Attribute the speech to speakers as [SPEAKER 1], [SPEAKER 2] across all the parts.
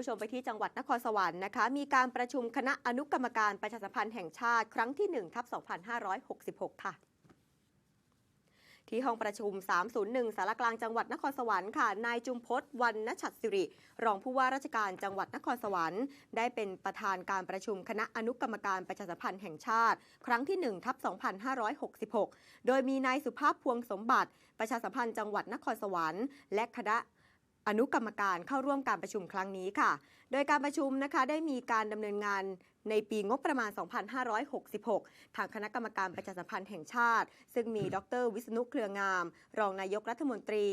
[SPEAKER 1] ผู้ชมไปที่จังหวัดนครสวรรค์นะคะ มีการประชุมคณะอนุกรรมการประชาสัมพันธ์แห่งชาติ ครั้งที่1ทับ2566 ค่ะที่ห้องประชุม 301 สารกลางจังหวัดนครสวรรค์ค่ะ นายจุมพศวรรณชัดสิริ รองผู้ว่าราชการจังหวัดนครสวรรค์ ได้เป็นประธานการประชุมคณะอนุกรรมการประชาสัมพันธ์แห่งชาติ ครั้งที่1ทับ2566 โดยมีนายสุภาพพวงสมบัติ ประชาสัมพันธ์จังหวัดนครสวรรค์ และคณะ อนุกรรมการเข้าร่วมการประชุมครั้งนี้ค่ะ โดยการประชุมนะคะได้มีการดำเนินงานในปีงบประมาณ 2566 ทางคณะกรรมการประชาสัมพันธ์แห่งชาติ ซึ่งมีดร วิษณุเครืองาม รองนายกรัฐมนตรี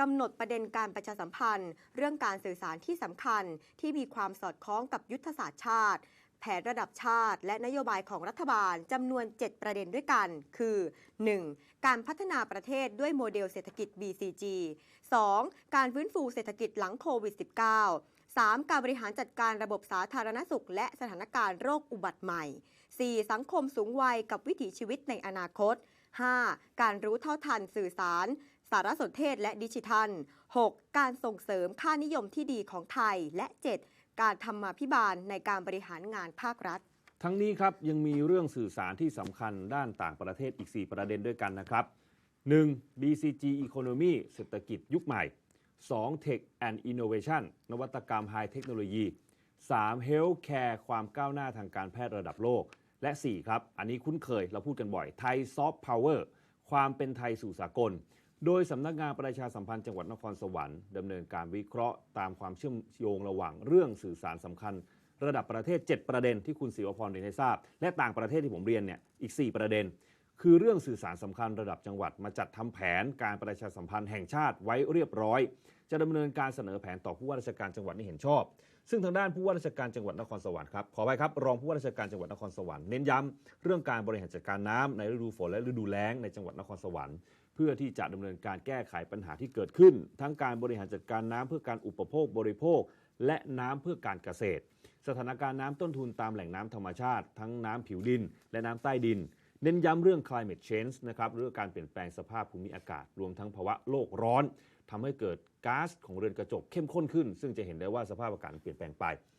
[SPEAKER 1] กำหนดประเด็นการประชาสัมพันธ์ เรื่องการสื่อสารที่สำคัญที่มีความสอดคล้องกับยุทธศาสตร์ชาติ แผนระดับชาติ และนโยบายของรัฐบาลจำนวน 7 ประเด็นด้วยกัน คือ 1. การพัฒนาประเทศด้วยโมเดลเศรษฐกิจ BCG 2. การฟื้นฟูเศรษฐกิจหลังโควิด -19 3. การบริหารจัดการระบบสาธารณสุข และสถานการณ์โรคอุบัติใหม่ 4. สังคมสูงวัยกับวิถีชีวิตในอนาคต 5. การรู้เท่าทันสื่อสาร สารสนเทศและดิจิทัล 6. การส่งเสริมค่านิยมที่ดีของไทยและ 7. การทำมาพิบาลในการบริหารงานภาครัฐ
[SPEAKER 2] ทั้งนี้ครับยังมีเรื่องสื่อสารที่สำคัญด้านต่างประเทศอีก 4 ประเด็นด้วยกันนะครับ 1. BCG Economy เศรษฐกิจยุคใหม่ 2. Tech and Innovation นวัตกรรม High Technology 3. Healthcare ความก้าวหน้าทางการแพทย์ระดับโลก และ 4 ครับ อันนี้คุ้นเคยเราพูดกันบ่อยไทย Soft Power ความเป็นไทยสู่สากล โดยสำนักงานประชาสัมพันธ์จังหวัดนครสวรรค์ดำเนินการวิเคราะห์ตามความเชื่อมโยงระหว่างเรื่องสื่อสารสำคัญ ระดับประเทศ 7 ประเด็นที่คุณศิวพรเรียนให้ทราบ และต่างประเทศที่ผมเรียนเนี่ยอีก 4 ประเด็น คือเรื่องสื่อสารสำคัญระดับจังหวัดมาจัดทำแผนการประชาสัมพันธ์แห่งชาติไว้เรียบร้อย จะดำเนินการเสนอแผนต่อผู้ว่าราชการจังหวัดให้เห็นชอบ ซึ่งทางด้านผู้ว่าราชการจังหวัดนครสวรรค์ครับขอไปครับรองผู้ว่าราชการจังหวัดนครสวรรค์เน้นย้ำเรื่องการบริหารจัดการน้ำในฤดูฝนและฤดูแล้งในจังหวัดนครสวรรค์เพื่อที่จะดำเนินการแก้ไขปัญหาที่เกิดขึ้น ทั้งการบริหารจัดการน้ำเพื่อการอุปโภคบริโภค และน้ำเพื่อการเกษตร สถานการณ์น้ำต้นทุนตามแหล่งน้ำธรรมชาติ ทั้งน้ำผิวดิน และน้ำใต้ดิน เน้นย้ำเรื่อง climate change นะครับเรื่องการเปลี่ยนแปลงสภาพภูมิอากาศ รวมทั้งภาวะโลกร้อนทำให้เกิดก๊าซของเรือนกระจกเข้มข้นขึ้น ซึ่งจะเห็นได้ว่าสภาพอากาศเปลี่ยนแปลงไป